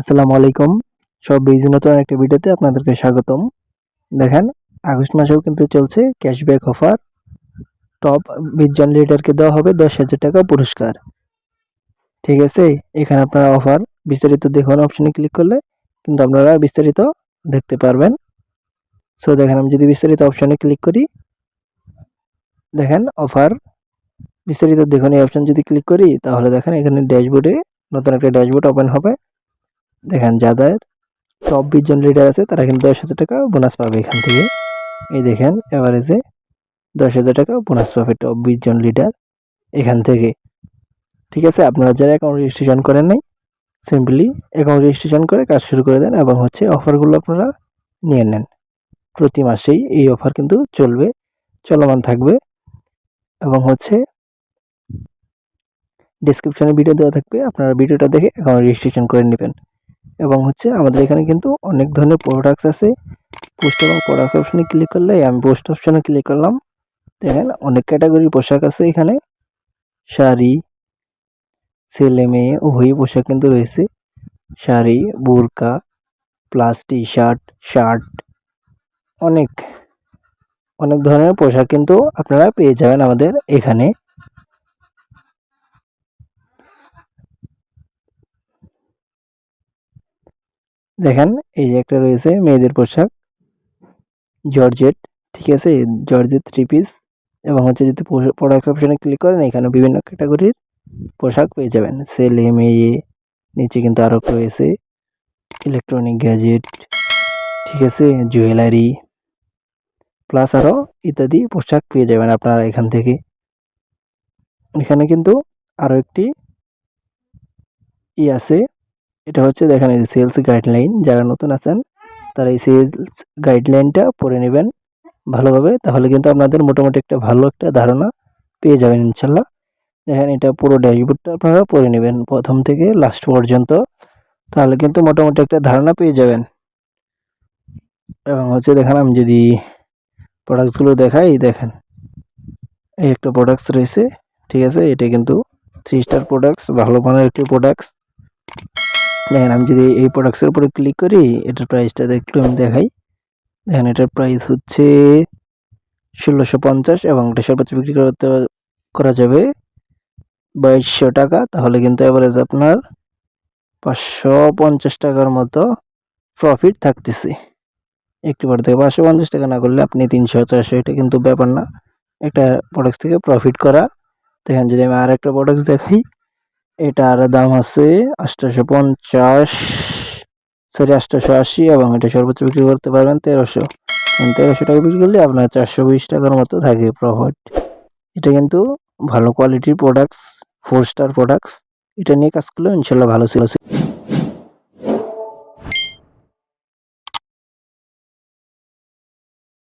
আসসালামু আলাইকুম। সব বেজি নতুন একটা ভিডিওতে আপনাদেরকে স্বাগতম। দেখেন, আগস্ট মাসেও কিন্তু চলছে ক্যাশব্যাক অফার টপ বিশ জন লিডারকে দেওয়া হবে দশ হাজার টাকা পুরস্কার। ঠিক আছে, এখানে আপনারা অফার বিস্তারিত দেখুন অপশনে ক্লিক করলে কিন্তু আপনারা বিস্তারিত দেখতে পারবেন। সো দেখেন, আমি যদি বিস্তারিত অপশনে ক্লিক করি, দেখেন অফার বিস্তারিত দেখুন এই অপশন যদি ক্লিক করি, তাহলে দেখেন এখানে ড্যাশবোর্ডে নতুন একটা ড্যাশবোর্ড ওপেন হবে। দেখেন যাদের টপ বিশ জন লিডার আছে, তারা কিন্তু দশ হাজার টাকা বোনাস পাবে এখান থেকে। এই দেখেন এভারেজে দশ হাজার টাকা বোনাস পাবে টপ বিশ জন লিডার এখান থেকে। ঠিক আছে, আপনারা যারা অ্যাকাউন্ট রেজিস্ট্রেশন করেন নাই সিম্পলি অ্যাকাউন্ট রেজিস্ট্রেশন করে কাজ শুরু করে দেন এবং হচ্ছে অফারগুলো আপনারা নিয়ে নেন। প্রতি মাসেই এই অফার কিন্তু চলবে, চলমান থাকবে এবং হচ্ছে ডিসক্রিপশনে ভিডিও দেওয়া থাকবে, আপনারা ভিডিওটা দেখে অ্যাকাউন্ট রেজিস্ট্রেশন করে নেবেন। এবং হচ্ছে আমাদের এখানে কিন্তু অনেক ধরনের প্রোডাক্টস আছে। পোস্ট এবং প্রোডাক্ট অপশনে ক্লিক করলে আমি পোস্ট অপশনে ক্লিক করলাম। দেখেন অনেক ক্যাটাগরির পোশাক আছে এখানে। শাড়ি, ছেলে মেয়ে, উভয়ই পোশাক কিন্তু রয়েছে। শাড়ি, বোরকা প্লাস টি শার্ট শার্ট অনেক অনেক ধরনের পোশাক কিন্তু আপনারা পেয়ে যাবেন আমাদের এখানে। দেখেন, এই যে একটা রয়েছে মেয়েদের পোশাক। জর্জেট, ঠিক আছে? জর্জেট থ্রি পিস এবং হচ্ছে যদি প্রোডাক্ট অপশনে ক্লিক করেন, এখানে বিভিন্ন ক্যাটাগরির পোশাক পেয়ে যাবেন। ছেলে, মেয়ে, নিচে কিন্তু আরও রয়েছে ইলেকট্রনিক গ্যাজেট ঠিক আছে? জুয়েলারি প্লাস আরও ইত্যাদি পোশাক পেয়ে যাবেন আপনারা এখান থেকে। এখানে কিন্তু আরও একটি ই আছে। এটা হচ্ছে দেখেন এই সেলস গাইডলাইন যারা নতুন আছেন, তারা এই সেলস গাইডলাইনটা পড়ে নেবেন ভালোভাবে, তাহলে কিন্তু আপনাদের মোটামুটি একটা ভালো একটা ধারণা পেয়ে যাবেন ইনশাল্লাহ। দেখেন এটা পুরো ড্যাশবোর্ডটা আপনারা পড়ে নেবেন প্রথম থেকে লাস্ট পর্যন্ত, তাহলে কিন্তু মোটামুটি একটা ধারণা পেয়ে যাবেন। এবং হচ্ছে দেখেন আমি যদি প্রোডাক্টসগুলো দেখাই, দেখেন এই একটা প্রোডাক্টস রয়েছে, ঠিক আছে? এটা কিন্তু থ্রি স্টার প্রোডাক্টস ভালো মানের একটি প্রোডাক্টস দেখেন, আমি যদি এই প্রোডাক্টসের উপরে ক্লিক করি, এটার প্রাইসটা একটু আমি দেখাই। দেখেন, এটার প্রাইস হচ্ছে ষোলোশো পঞ্চাশ এবং এটা সর্বোচ্চ বিক্রি করতে করা যাবে বাইশশো টাকা। তাহলে কিন্তু অ্যাভারেজ আপনার পাঁচশো পঞ্চাশ টাকার মতো প্রফিট থাকতেছে। একটি বার থেকে পাঁচশো পঞ্চাশ টাকা না করলে আপনি তিনশো, চারশো, এটা কিন্তু ব্যাপার না। একটা প্রোডাক্টস থেকে প্রফিট করা। দেখেন, যদি আমি আর একটা প্রোডাক্ট দেখাই এটার দাম আছে আটশোশো পঞ্চাশ সরি আটশোশো আশি এবং এটা সর্বোচ্চ বিক্রি করতে পারবেন তেরোশো। তেরোশো টাকা বিক্রি করলে আপনার চারশো বিশ টাকার মতো থাকে প্রফিট এটা কিন্তু ভালো কোয়ালিটির প্রোডাক্টস ফোর স্টার প্রোডাক্টস এটা নিয়ে কাজ করলে ইনশাল্লাহ ভালো ছিল